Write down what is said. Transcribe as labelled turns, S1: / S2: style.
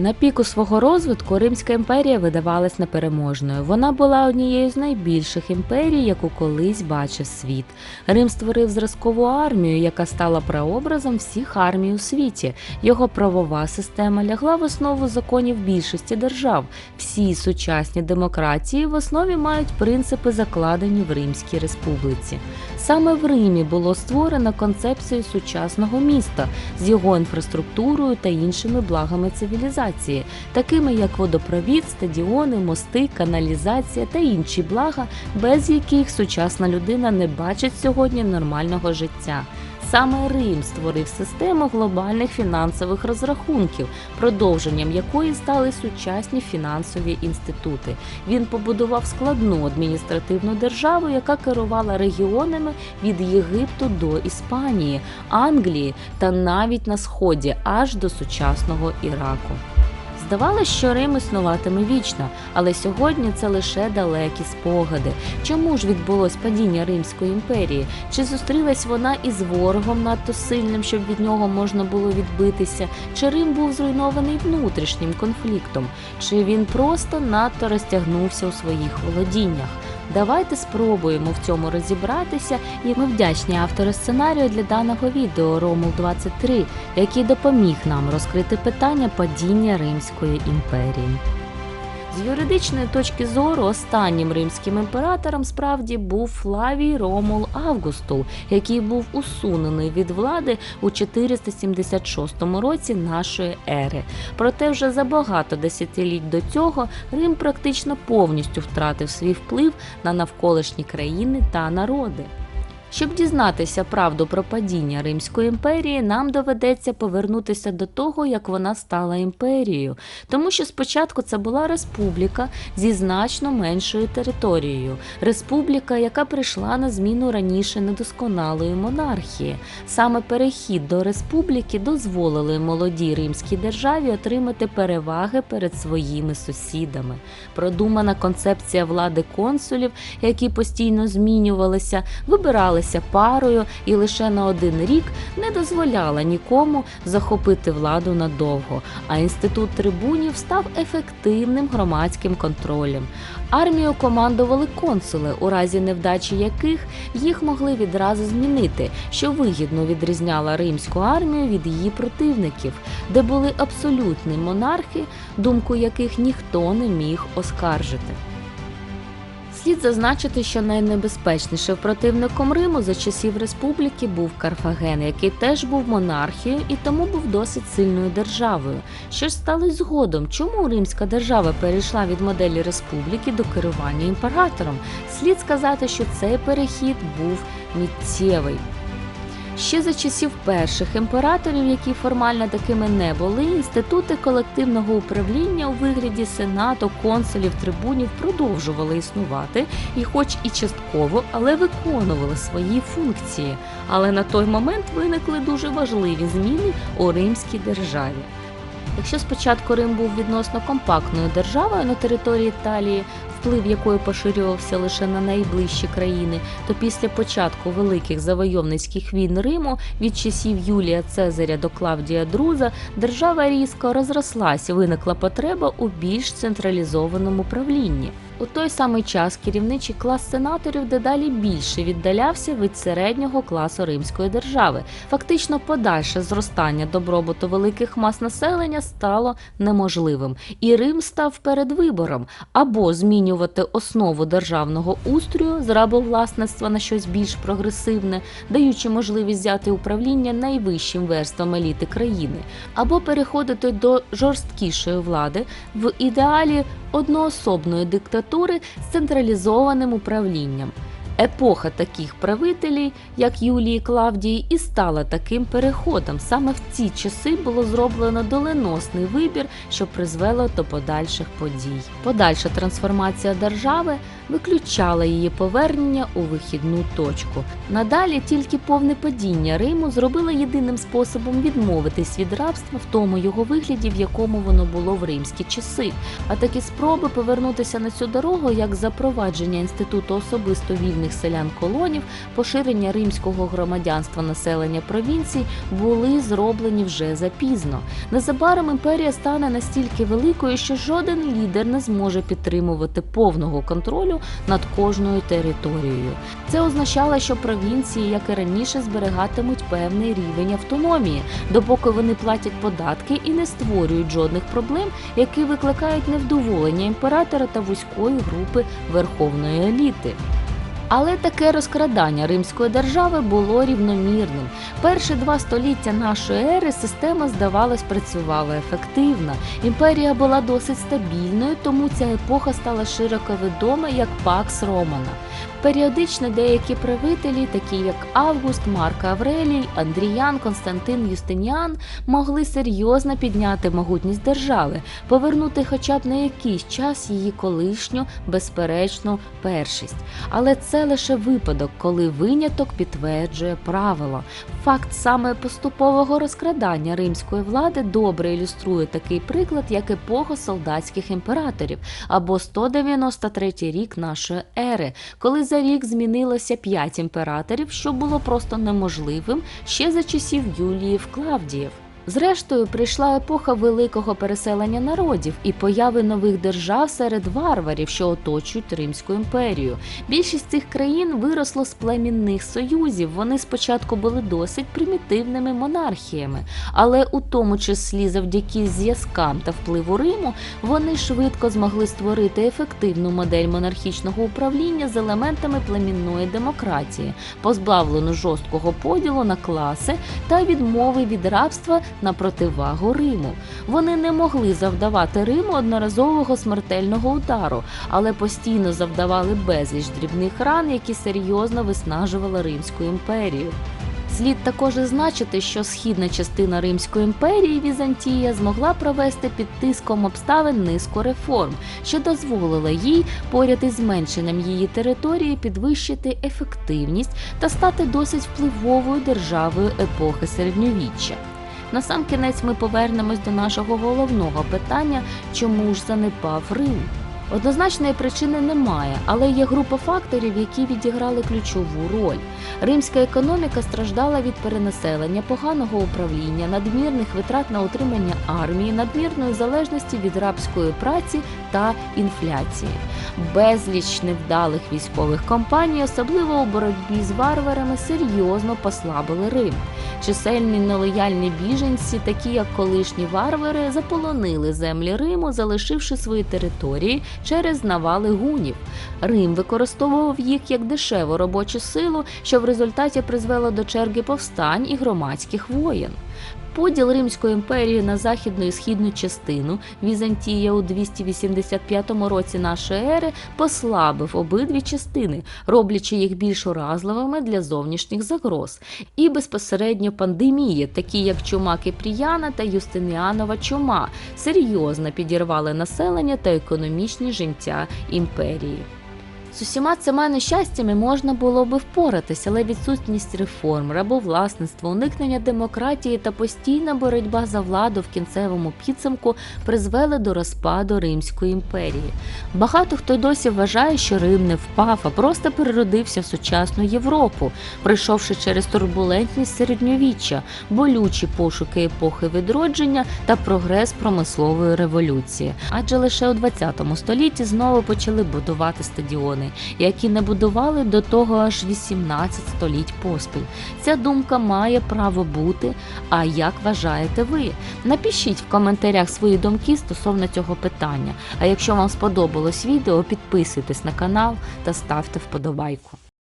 S1: На піку свого розвитку Римська імперія видавалась непереможною. Вона була однією з найбільших імперій, яку колись бачив світ. Рим створив зразкову армію, яка стала прообразом всіх армій у світі. Його правова система лягла в основу законів більшості держав. Всі сучасні демократії в основі мають принципи, закладені в Римській республіці. Саме в Римі було створено концепцію сучасного міста з його інфраструктурою та іншими благами цивілізації, такими як водопровід, стадіони, мости, каналізація та інші блага, без яких сучасна людина не бачить сьогодні нормального життя. Саме Рим створив систему глобальних фінансових розрахунків, продовженням якої стали сучасні фінансові інститути. Він побудував складну адміністративну державу, яка керувала регіонами від Єгипту до Іспанії, Англії та навіть на сході аж до сучасного Іраку. Здавалося, що Рим існуватиме вічно, але сьогодні це лише далекі спогади. Чому ж відбулось падіння Римської імперії? Чи зустрілась вона із ворогом надто сильним, щоб від нього можна було відбитися? Чи Рим був зруйнований внутрішнім конфліктом? Чи він просто надто розтягнувся у своїх володіннях? Давайте спробуємо в цьому розібратися, і ми вдячні автору сценарію для даного відео Ромул 23, який допоміг нам розкрити питання падіння Римської імперії. З юридичної точки зору останнім римським імператором справді був Флавій Ромул Августул, який був усунений від влади у 476 році нашої ери. Проте вже за багато десятиліть до цього Рим практично повністю втратив свій вплив на навколишні країни та народи. Щоб дізнатися правду про падіння Римської імперії, нам доведеться повернутися до того, як вона стала імперією, тому що спочатку це була республіка зі значно меншою територією, республіка, яка прийшла на зміну раніше недосконалої монархії. Саме перехід до республіки дозволили молодій римській державі отримати переваги перед своїми сусідами. Продумана концепція влади консулів, які постійно змінювалися, вибирали вважалися парою і лише на один рік не дозволяла нікому захопити владу надовго. А інститут трибунів став ефективним громадським контролем. Армію командували консули, у разі невдачі яких їх могли відразу змінити, що вигідно відрізняла римську армію від її противників, де були абсолютні монархи, думку яких ніхто не міг оскаржити. Слід зазначити, що найнебезпечнішим противником Риму за часів республіки був Карфаген, який теж був монархією і тому був досить сильною державою. Що ж сталося згодом? Чому римська держава перейшла від моделі республіки до керування імператором? Слід сказати, що цей перехід був миттєвий. Ще за часів перших імператорів, які формально такими не були, інститути колективного управління у вигляді сенату, консулів, трибунів продовжували існувати і, хоч і частково, але виконували свої функції. Але на той момент виникли дуже важливі зміни у римській державі. Якщо спочатку Рим був відносно компактною державою на території Італії, вплив якої поширювався лише на найближчі країни, то після початку великих завойовницьких війн Риму від часів Юлія Цезаря до Клавдія Друза держава різко розрослась, виникла потреба у більш централізованому правлінні. У той самий час керівничий клас сенаторів дедалі більше віддалявся від середнього класу римської держави. Фактично, подальше зростання добробуту великих мас населення стало неможливим, і Рим став перед вибором або змінювати основу державного устрою з рабовласництва на щось більш прогресивне, даючи можливість взяти управління найвищим верствам еліти країни, або переходити до жорсткішої влади в ідеалі одноособної диктатури з централізованим управлінням. Епоха таких правителів, як Юлії Клавдії, і стала таким переходом. Саме в ці часи було зроблено доленосний вибір, що призвело до подальших подій. Подальша трансформація держави виключала її повернення у вихідну точку. Надалі тільки повне падіння Риму зробило єдиним способом відмовитись від рабства в тому його вигляді, в якому воно було в римські часи. А такі спроби повернутися на цю дорогу, як запровадження інституту особисто вільних бідних селян колонів, поширення римського громадянства населення провінцій були зроблені вже запізно. Незабаром імперія стане настільки великою, що жоден лідер не зможе підтримувати повного контролю над кожною територією. Це означало, що провінції, як і раніше, зберігатимуть певний рівень автономії, допоки вони платять податки і не створюють жодних проблем, які викликають невдоволення імператора та вузької групи верховної еліти. Але таке розкрадання римської держави було рівномірним. Перші два століття нашої ери система, здавалось, працювала ефективно. Імперія була досить стабільною, тому ця епоха стала широко відома як Пакс Романа. Періодично деякі правителі, такі як Август, Марк Аврелій, Андріян, Константин Юстиніан, могли серйозно підняти могутність держави, повернути хоча б на якийсь час її колишню безперечну першість. Але це лише випадок, коли виняток підтверджує правило. Факт саме поступового розкрадання римської влади добре ілюструє такий приклад, як епоха солдатських імператорів або 193 рік нашої ери, коли за рік змінилося п'ять імператорів, що було просто неможливим ще за часів Юліїв Клавдіїв. Зрештою, прийшла епоха великого переселення народів і появи нових держав серед варварів, що оточують Римську імперію. Більшість цих країн виросло з племінних союзів. Вони спочатку були досить примітивними монархіями, але у тому числі завдяки зв'язкам та впливу Риму вони швидко змогли створити ефективну модель монархічного управління з елементами племінної демократії, позбавлену жорсткого поділу на класи та відмови від рабства на противагу Риму. Вони не могли завдавати Риму одноразового смертельного удару, але постійно завдавали безліч дрібних ран, які серйозно виснажували Римську імперію. Слід також зазначити, що східна частина Римської імперії Візантія змогла провести під тиском обставин низку реформ, що дозволила їй поряд із зменшенням її території підвищити ефективність та стати досить впливовою державою епохи середньовіччя. Насамкінець ми повернемось до нашого головного питання, чому ж занепав Рим. Однозначної причини немає, але є група факторів, які відіграли ключову роль. Римська економіка страждала від перенаселення, поганого управління, надмірних витрат на утримання армії, надмірної залежності від рабської праці та інфляції. Безліч невдалих військових кампаній, особливо у боротьбі з варварами, серйозно послабили Рим. Чисельні нелояльні біженці, такі як колишні варвари, заполонили землі Риму, залишивши свої території через навали гунів. Рим використовував їх як дешеву робочу силу, що в результаті призвело до черги повстань і громадських воєн. Поділ Римської імперії на західну і східну частину Візантія у 285 році нашої ери послабив обидві частини, роблячи їх більш уразливими для зовнішніх загроз, і безпосередньо пандемії, такі як чума Кипріяна та Юстиніанова чума, серйозно підірвали населення та економічні життя імперії. Усіма цими нещастями можна було би впоратися, але відсутність реформ, рабовласництво, уникнення демократії та постійна боротьба за владу в кінцевому підсумку призвели до розпаду Римської імперії. Багато хто досі вважає, що Рим не впав, а просто переродився в сучасну Європу, пройшовши через турбулентність середньовіччя, болючі пошуки епохи відродження та прогрес промислової революції. Адже лише у 20 столітті знову почали будувати стадіони які не будували до того аж 18 століть поспіль. Ця думка має право бути. А як вважаєте ви? Напишіть в коментарях свої думки стосовно цього питання. А якщо вам сподобалось відео, підписуйтесь на канал та ставте вподобайку.